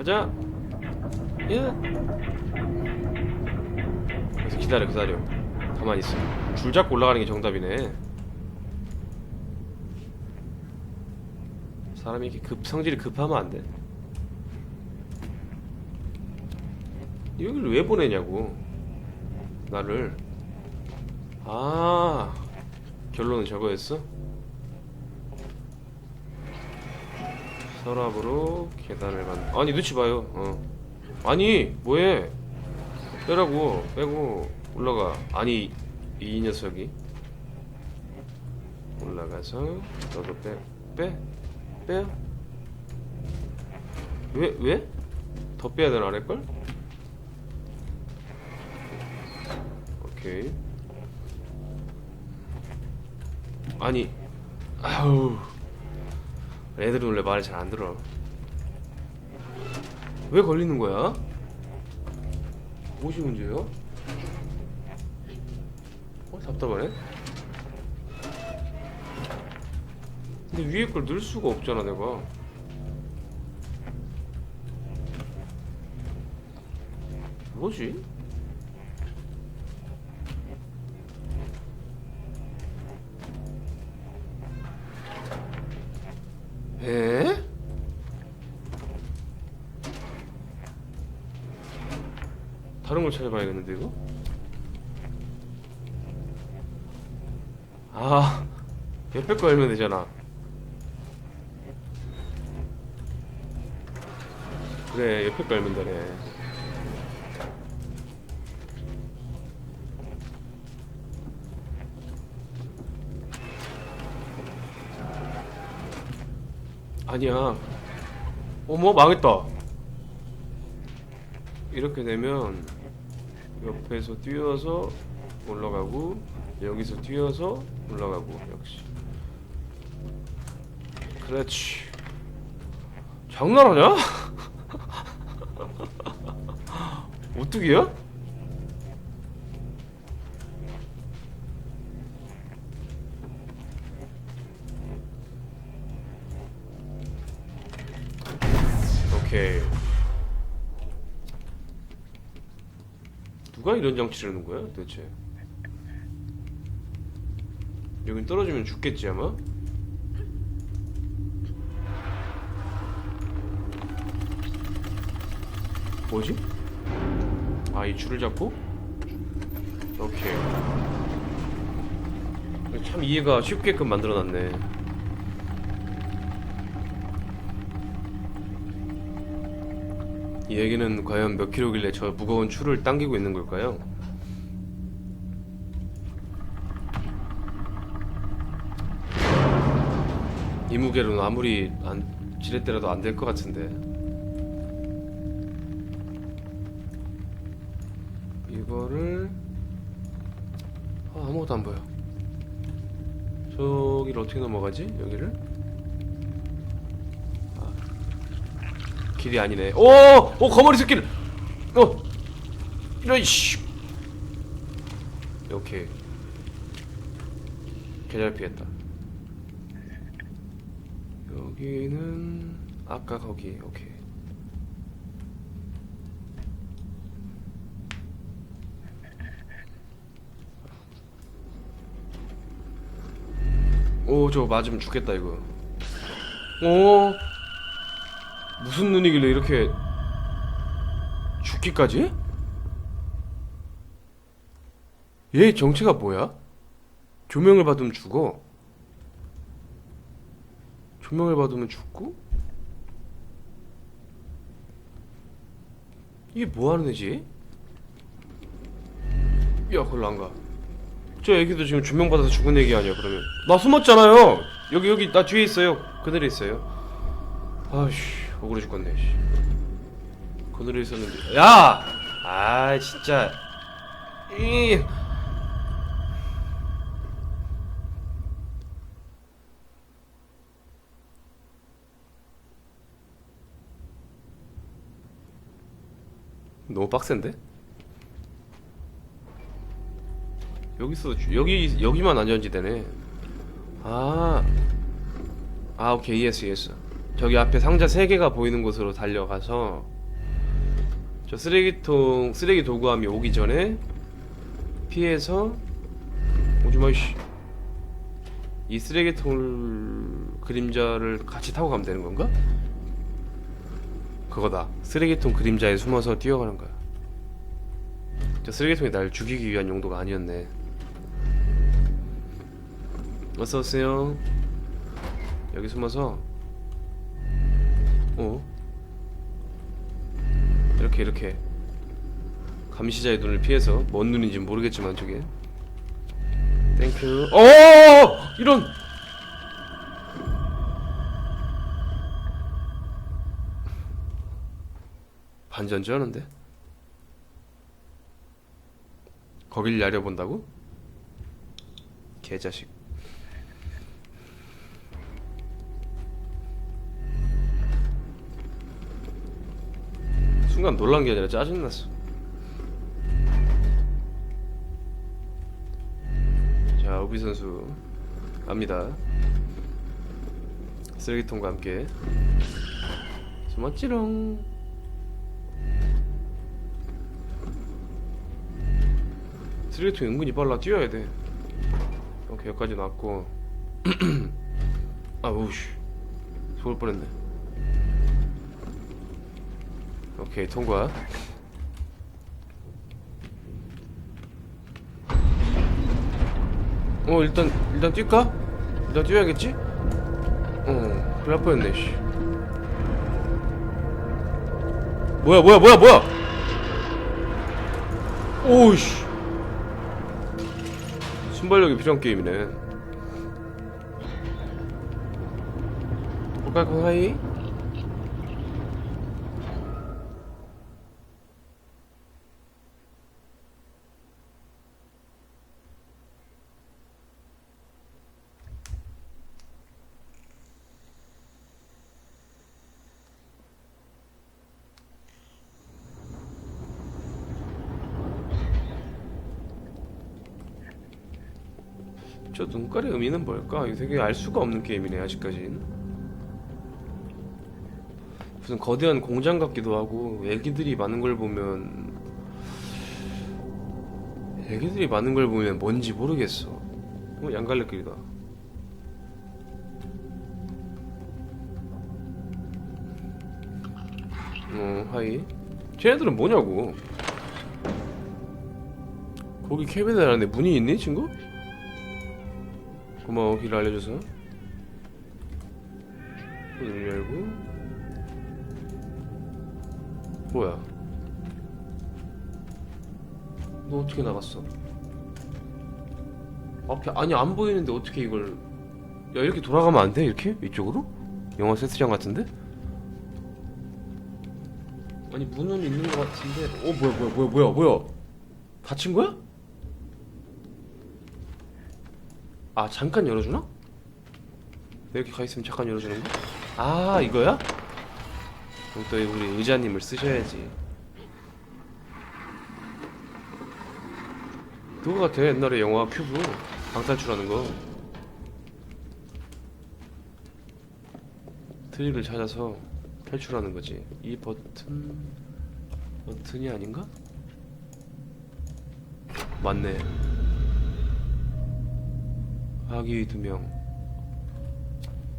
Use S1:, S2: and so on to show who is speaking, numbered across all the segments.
S1: 가자. 예. 그래서 기다려, 기다려. 가만히 있어. 줄 잡고 올라가는 게 정답이네. 사람이 이렇게 급 성질이 급하면 안 돼. 여기를 왜 보내냐고. 나를. 아. 결론은 저거였어? 서랍으로 계단을 간. 아니 눈치 봐요. 어. 아니 뭐해? 빼라고 빼고 올라가. 아니 이 녀석이 올라가서 너도 빼 빼. 빼요? 왜, 왜? 더 빼야 되나, 아래걸? 오케이. 아니, 아우. 애들은 원래 말을 잘 안 들어. 왜 걸리는 거야? 무엇이 문제예요? 어, 답답하네? 근데 위에 걸 넣을 수가 없잖아 내가 뭐지? 찾아봐야겠는데 이거? 아 옆에 거 열면 되잖아. 그래 옆에 거 열면 되네. 아니야. 어머 망했다. 이렇게 되면 옆에서 뛰어서 올라가고 여기서 뛰어서 올라가고 역시 그렇지 장난하냐? 어떻게야? 이런 장치를 하는 거야 도대체 여긴 떨어지면 죽겠지 아마? 뭐지? 아, 이 줄을 잡고? 오케이. 참 이해가 쉽게끔 만들어놨네. 이 애기는 과연 몇 킬로길래 저 무거운 줄을 당기고 있는 걸까요? 이 무게로는 아무리 안 지렛대라도 안 될 것 같은데. 이거를 아, 아무것도 안 보여. 저기를 어떻게 넘어가지? 여기를? 길이 아니네. 오, 오 거머리 새끼를. 어, 이런 씨. 오케이. 개잘 피했다. 여기는 아까 거기. 오케이. 오, 저거 맞으면 죽겠다, 이거. 오, 무슨 눈이길래 이렇게 죽기까지? 얘 정체가 뭐야? 조명을 받으면 죽어. 조명을 받으면 죽고? 이게 뭐 하는 애지? 야, 그걸로 안 가. 저 애기도 지금 조명 받아서 죽은 애기 아니야 그러면 나 숨었잖아요 여기 여기 나 뒤에 있어요 그늘에 있어요 아씨 억울해 죽겠네 씨. 그늘에 있었는데 야! 아 진짜 이 너무 빡센데? 여기서 주- 여기 여기만 안전지대네. 아, 아 오케이 이해했어 이해했어. 저기 앞에 상자 3개가 보이는 곳으로 달려가서 저 쓰레기통 쓰레기 도구함이 오기 전에 피해서 오지마 이씨. 이 쓰레기통 그림자를 같이 타고 가면 되는 건가? 그거다. 쓰레기통 그림자에 숨어서 뛰어가는 거야. 저 쓰레기통이 날 죽이기 위한 용도가 아니었네. 어서오세요. 여기 숨어서 어? 이렇게 이렇게. 감시자의 눈을 피해서 뭔 눈인지 모르겠지만 저게. 땡큐 어! 이런! 반전지하는데? 거길 야려본다고? 개자식 순간 놀란 게 아니라 짜증났어. 자 우비 선수 갑니다. 쓰레기통과 함께. 숨었지롱. 쓰레기통 은근히 빨라. 뛰어야 돼. 오케이 여기까지 나왔고. 아 우씨. 속을 뻔했네 오케이 통과. 어 일단 일단 뛸까? 일단 뛰어야겠지? 어 뻔했네 씨. 뭐야 뭐야 뭐야 뭐야? 오우씨. 순발력이 필요한 게임이네. 볼까 하이 눈깔의 의미는 뭘까? 이거 되게 알 수가 없는 게임이네 아직까진. 무슨 거대한 공장 같기도 하고 애기들이 많은 걸 보면 애기들이 많은 걸 보면 뭔지 모르겠어. 어, 양갈래길이다. 어 하이. 쟤네들은 뭐냐고? 거기 캐비넷 안에 문이 있니 친구? 고마워 길 알려줘서 문을 열고 뭐야 너 어떻게 나갔어? 앞에 아니 안 보이는데 어떻게 이걸 야 이렇게 돌아가면 안 돼? 이렇게? 이쪽으로? 영화 세트장 같은데? 아니 문은 있는 것 같은데 어 뭐야 뭐야 뭐야 뭐야 뭐야 닫힌 거야? 아 잠깐 열어주나? 이렇게 가있으면 잠깐 열어주는 거? 아 이거야? 그럼 또 우리 의자님을 쓰셔야지 그거 같아 옛날에 영화 큐브 방탈출하는 거 트릭을 찾아서 탈출하는 거지 이 버튼 버튼이 아닌가? 맞네 아기 두 명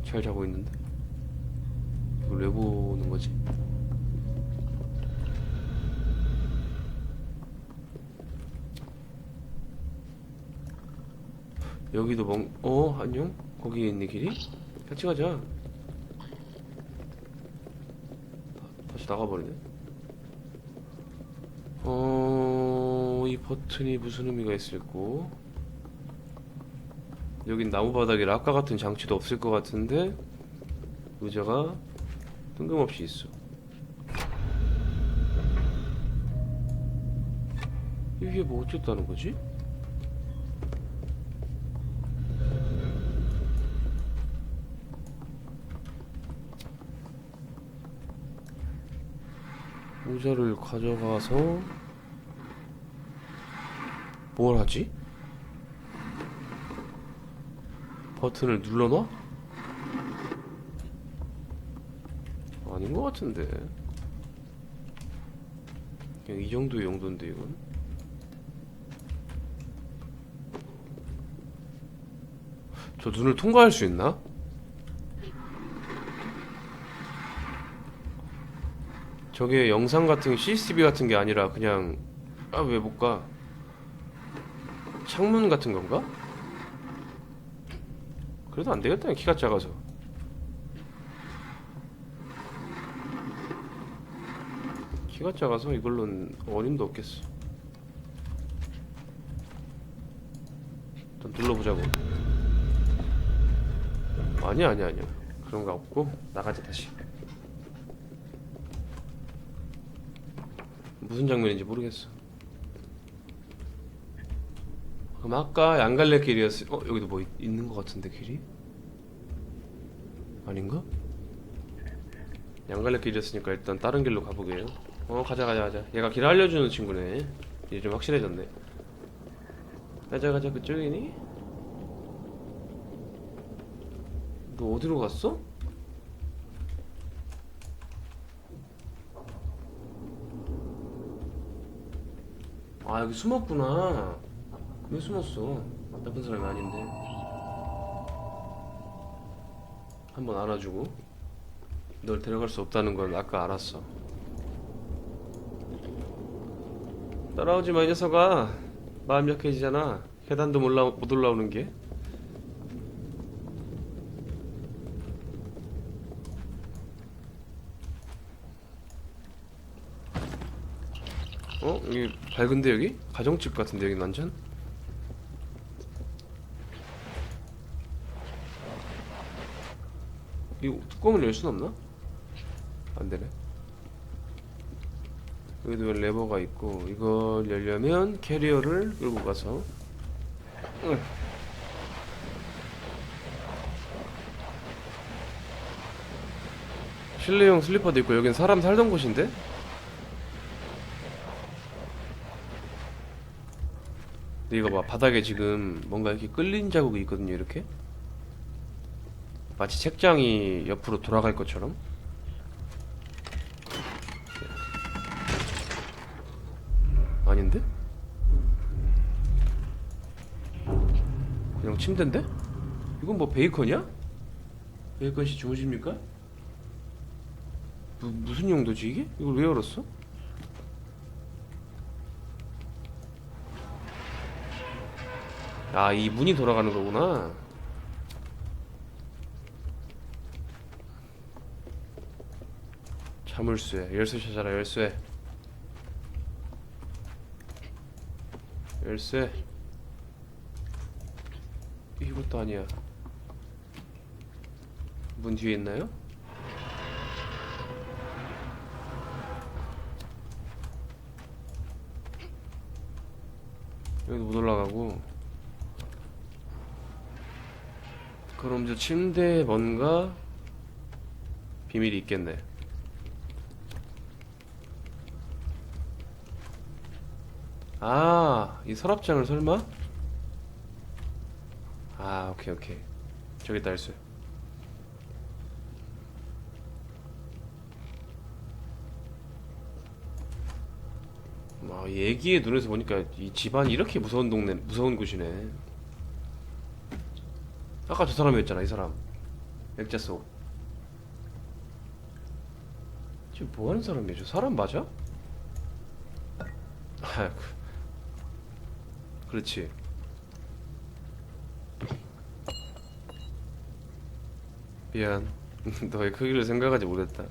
S1: 잘 자고 있는데 이걸 왜 보는 거지? 여기도 멍.. 어? 안녕? 거기에 있는 길이? 같이 가자 다- 다시 나가버리네 어... 이 버튼이 무슨 의미가 있을꼬? 여긴 나무 바닥이라 아까 같은 장치도 없을 것 같은데 의자가 뜬금없이 있어 이게 뭐 어쨌다는 거지? 의자를 가져가서 뭘 하지? 버튼을 눌러놔? 아닌 것 같은데. 그냥 이 정도의 용도인데 이건. 저 눈을 통과할 수 있나? 저게 영상 같은 CCTV 같은 게 아니라 그냥 아 왜 못 가? 창문 같은 건가? 그래도 안 되겠다 키가 작아서. 키가 작아서 이걸로는 어림도 없겠어. 일단 눌러보자고. 아니야 아니야 아니야. 그런 거 없고 나가자 다시. 무슨 장면인지 모르겠어. 그럼 아까 양갈래 길이었어 어 여기도 뭐 있, 있는 것 같은데 길이? 아닌가? 양갈래 길이었으니까 일단 다른 길로 가보게요. 어 가자 가자 가자. 얘가 길 알려주는 친구네. 이제 좀 확실해졌네. 가자 가자 그쪽이니? 너 어디로 갔어? 아 여기 숨었구나. 왜 숨었어? 나쁜 사람이 아닌데 한번 안아주고 널 데려갈 수 없다는 건 아까 알았어 따라오지 마 이 녀석아 마음 약해지잖아 계단도 몰라, 못 올라오는 게 어? 여기 밝은데 여기? 가정집 같은데 여기 완전? 이 뚜껑을 열 순 없나? 안 되네. 여기도 레버가 있고 이걸 열려면 캐리어를 끌고 가서 응. 실내용 슬리퍼도 있고 여긴 사람 살던 곳인데? 근데 이거 봐 바닥에 지금 뭔가 이렇게 끌린 자국이 있거든요 이렇게 마치 책장이 옆으로 돌아갈 것처럼 아닌데? 그냥 침대인데? 이건 뭐 베이컨이야? 베이컨 씨 주무십니까? 무, 무슨 용도지 이게? 이걸 왜 열었어? 아, 이 문이 돌아가는 거구나. 자물쇠, 열쇠 찾아라, 열쇠. 열쇠. 이것도 아니야. 문 뒤에 있나요? 여기도 못 올라가고. 그럼 저 침대에 뭔가 비밀이 있겠네. 아, 이 서랍장을 설마? 아, 오케이, 오케이. 저기 있다, 할수. 아, 얘기의 눈에서 보니까 이 집안이 이렇게 무서운 동네, 무서운 곳이네. 아까 저 사람이었잖아 이 사람 액자 속 지금 뭐 하는 사람이야 저 사람 맞아? 아 그, 그렇지. 미안. 너의 크기를 생각하지 못했다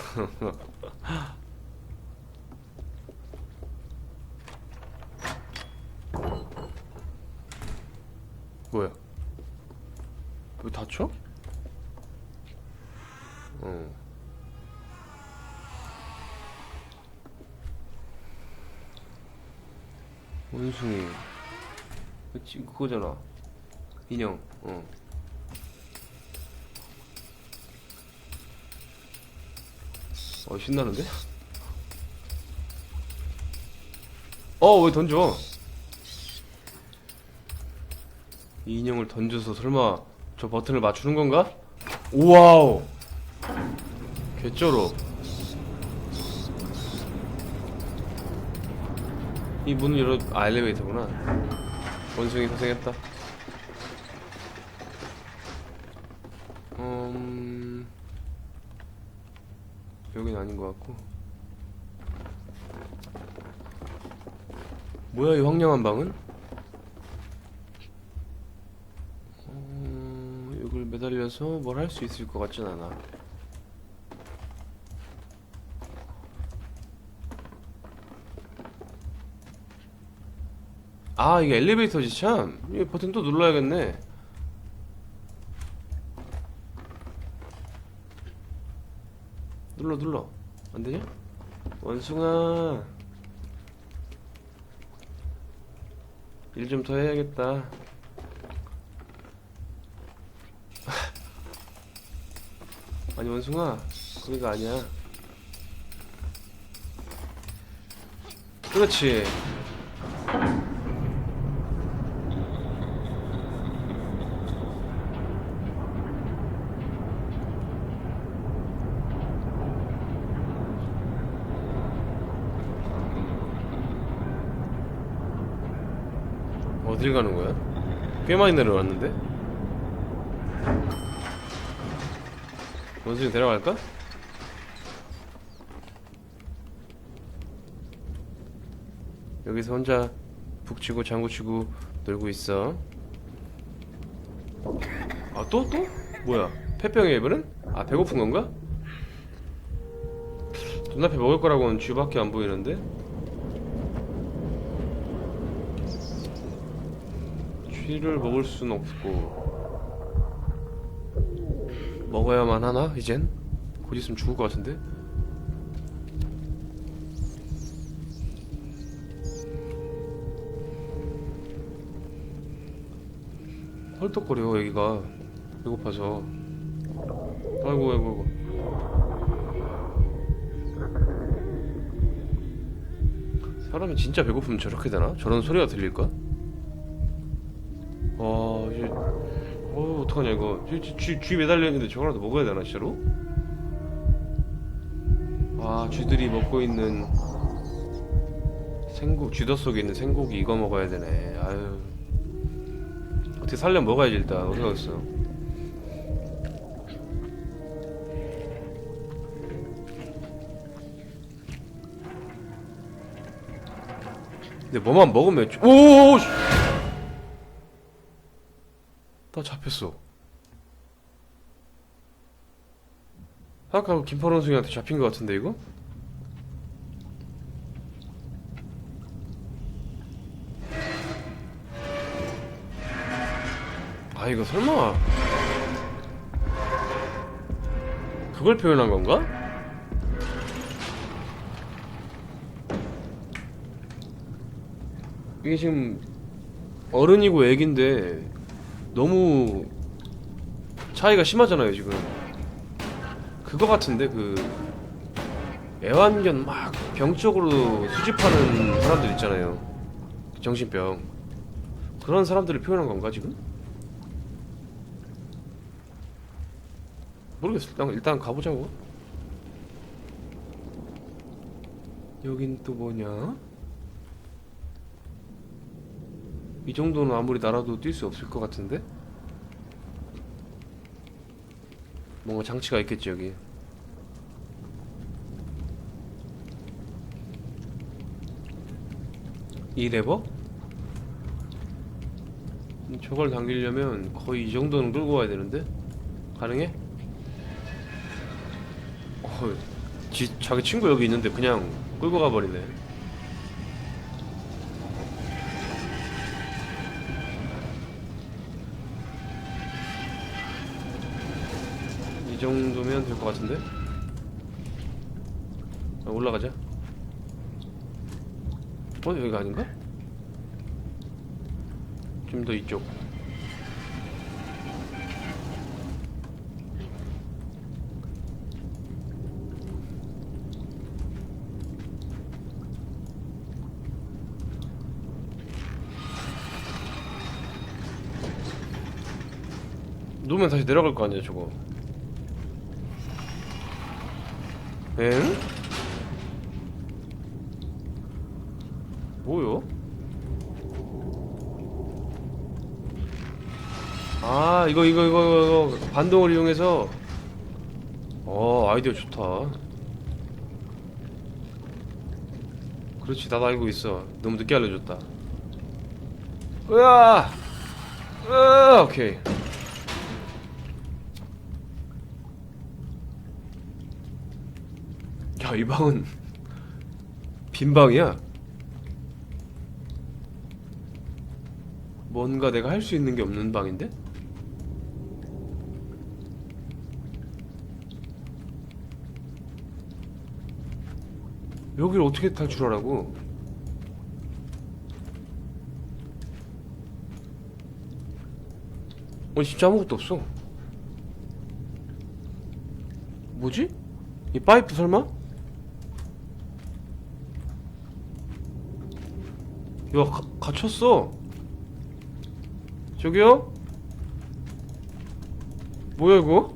S1: 뭐야? 왜 다쳐? 어. 원숭이. 그거잖아. 인형, 어. 어, 신나는데? 어, 왜 던져? 이 인형을 던져서 설마 저 버튼을 맞추는 건가? 우와우 개쩔어 이 문을 열어 아 엘리베이터구나 원숭이 고생했다 음 여긴 아닌 것 같고 뭐야 이 황량한 방은? 어, 이걸 매달려서 뭘 할 수 있을 것 같진 않아. 아, 이게 엘리베이터지 참. 이 버튼 또 눌러야겠네. 눌러 눌러. 안 되냐? 원숭아. 일 좀 더 해야겠다. 아니 원숭아 거기가 아니야 그렇지 어딜 가는 거야? 꽤 많이 내려왔는데? 원숭이 데려갈까? 여기서 혼자 북치고 장구치고 놀고 있어. 아 또 또? 뭐야? 폐병의 예불은? 아 배고픈 건가? 눈앞에 먹을 거라고는 쥐밖에 안 보이는데? 쥐를 먹을 순 없고 먹어야만 하나 이젠? 곧 있으면 죽을 것 같은데? 헐떡거려 여기가 배고파서 아이고 아이고 아이고 사람이 진짜 배고프면 저렇게 되나? 저런 소리가 들릴까? 아 이제 어 어떡하냐 이거. 쥐, 쥐, 쥐 매달려 있는데 저거라도 먹어야 되나 진짜로? 아 쥐들이 먹고 있는 생고 쥐더 속에 있는 생고기 이거 먹어야 되네. 아유. 어떻게 살려 먹어야지 일단. 어디 갔어? 근데 뭐만 먹으면 쥐- 오 씨. 나 잡혔어. 아까 김파로 원숭이한테 잡힌 것 같은데 이거? 아 이거 설마 그걸 표현한 건가? 이게 지금 어른이고 애긴데 너무 차이가 심하잖아요 지금. 그거 같은데 그 애완견 막 병적으로 수집하는 사람들 있잖아요. 정신병. 그런 사람들을 표현한 건가 지금? 모르겠어. 일단, 일단 가보자고. 여긴 또 뭐냐 이 정도는 아무리 날아도 뛸 수 없을 것 같은데? 뭔가 장치가 있겠지 여기 이 레버? 음, 저걸 당기려면 거의 이 정도는 끌고 와야 되는데? 가능해? 어, 지, 자기 친구 여기 있는데 그냥 끌고 가버리네 이 정도면 될 것 같은데? 아, 올라가자. 어, 여기가 아닌가? 좀 더 이쪽. 누우면 다시 내려갈 거 아니야 저거 엥? 뭐요? 아 이거 이거 이거 이거 반동을 이용해서? 어 아이디어 좋다. 그렇지 나도 알고 있어. 너무 늦게 알려줬다. 으아! 으아 오케이 야 이 방은 빈 방이야 뭔가 내가 할 수 있는 게 없는 방인데? 여기를 어떻게 탈출하라고? 어 진짜 아무것도 없어 뭐지? 이 파이프 설마? 야 가, 갇혔어. 저기요? 뭐야 이거?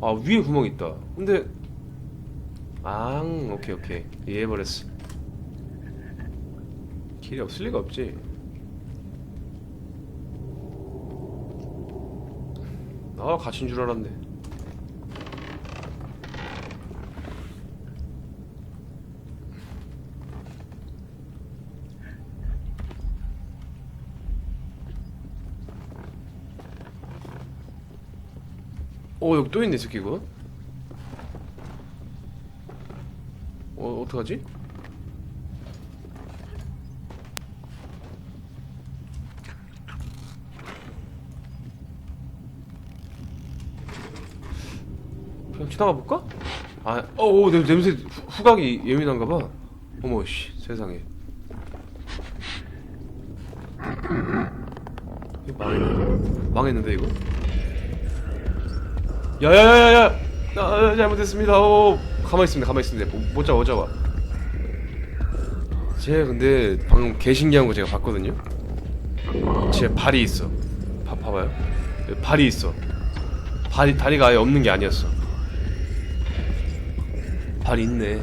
S1: 아 위에 구멍 있다. 근데 앙 오케이 오케이. 이해해버렸어. 길이 없을 리가 없지. 아 갇힌 줄 알았네 어 여기 또 있네 이 새끼 이거 어 어떡하지? 그냥 지나가 볼까? 아, 내 냄새 후- 후각이 예민한가 봐. 어머 씨 세상에. 망했네. 망했는데 이거? 야야야야야! 아, 아, 잘못했습니다. 어, 가만히 있습니다. 가만히 있습니다. 못, 못 잡아, 못 잡아. 제가 근데 방금 개 신기한 거 제가 봤거든요. 제 발이 있어. 봐, 봐봐요. 여기 발이 있어. 발이 다리가 아예 없는 게 아니었어. 발이 있네.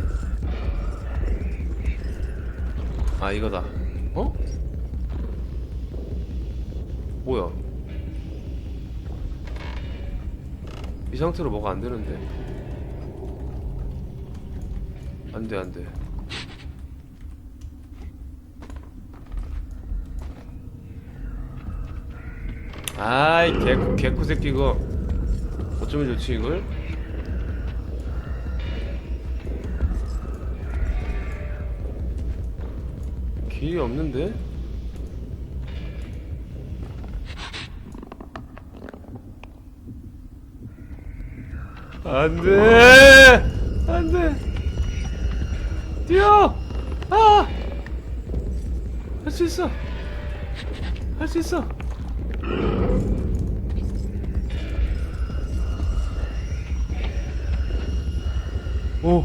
S1: 아 이거다. 어? 뭐야? 이 상태로 뭐가 안 되는데. 안 돼, 안 돼. 아이, 개, 개코 새끼 이거. 어쩌면 좋지, 이걸? 길이 없는데? 안 돼! 안 돼! 뛰어! 아! 할 수 있어! 할 수 있어! 오!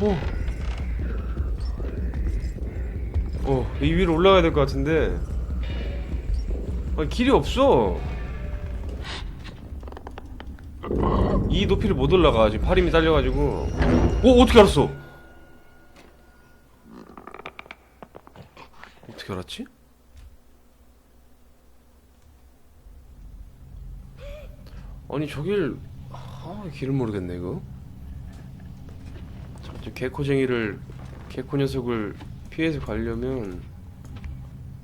S1: 오! 어, 이 위로 올라가야 될 것 같은데. 아니, 길이 없어. 이 높이를 못 올라가. 지금 팔 힘이 딸려가지고. 오, 어떻게 알았어? 어떻게 알았지? 아니, 저길, 아, 길을 모르겠네, 이거. 저, 저 개코쟁이를, 개코 녀석을 피해서 가려면,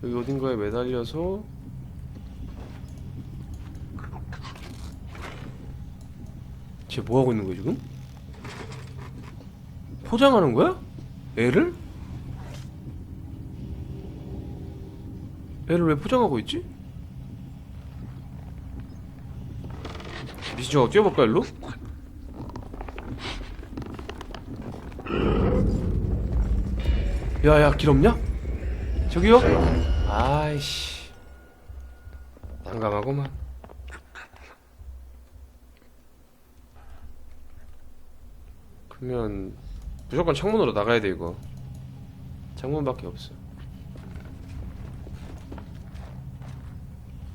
S1: 여기 어딘가에 매달려서, 쟤 뭐하고 있는 거야, 지금? 포장하는 거야? 애를? 애를 왜 포장하고 있지? 미신정아 뛰어볼까 일로? 야야 길 없냐? 저기요? 아이씨 난감하구만 그러면 무조건 창문으로 나가야 돼 이거 창문밖에 없어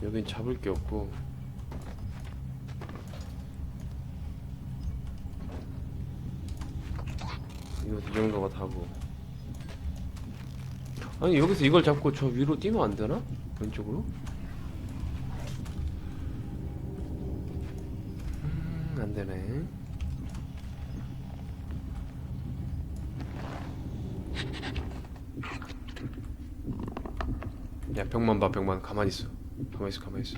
S1: 여긴 잡을 게 없고 이거 이 정도가 다고 아니 여기서 이걸 잡고 저 위로 뛰면 안 되나? 왼쪽으로? 음, 안 되네. 야 벽만 봐 벽만. 가만히 있어. 가만히 있어 가만히 있어.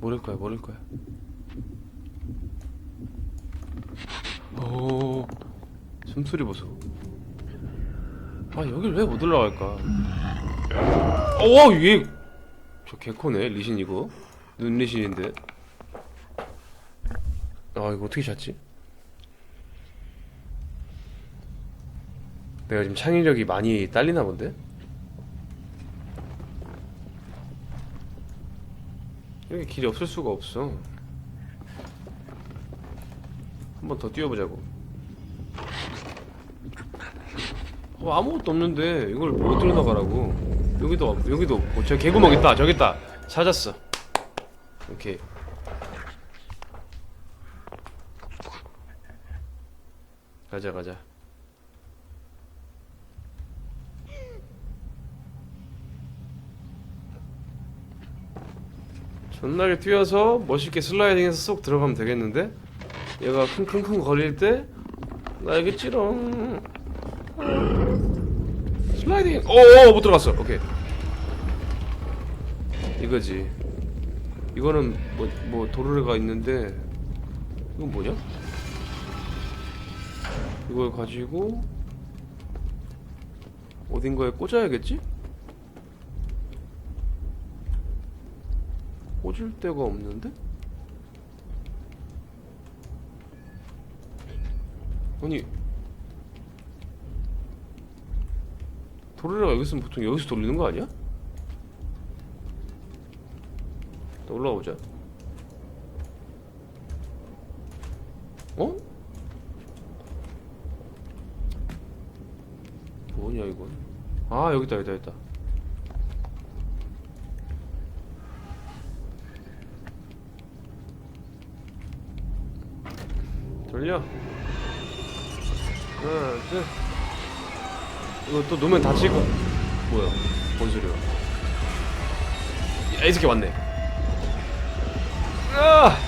S1: 모를 거야 모를 거야. 오 숨소리 보소 아 여길 왜 못 올라갈까? 어얘저 개코네 리신 이거? 눈 리신인데. 아 이거 어떻게 찾지 내가 지금 창의력이 많이 딸리나 본데? 여기 길이 없을 수가 없어. 한 번 더 뛰어보자고. 어, 아무것도 없는데 이걸 못 들어나가라고. 여기도 없- 여기도 없고 저 개구멍 있다 저기 있다 찾았어. 오케이. 가자 가자. 존나게 뛰어서 멋있게 슬라이딩해서 쏙 들어가면 되겠는데? 얘가 킁킁킁 거릴 때 나에게 찌렁 슬라이딩 오오 못 들어갔어 오케이 이거지 이거는 뭐, 뭐 도르래가 있는데 이건 뭐냐? 이걸 가지고 어딘가에 꽂아야겠지? 꽂을 데가 없는데? 아니 도르래가 여기 있으면 보통 여기서 돌리는 거 아니야? 보자 어? 뭐냐 이건 아 여기다 여기다 여기다 돌려. 하나 둘. 이거 또 놓으면 다칠 거 뭐야? 뭔 소리야? 야, 이 새끼 왔네. 아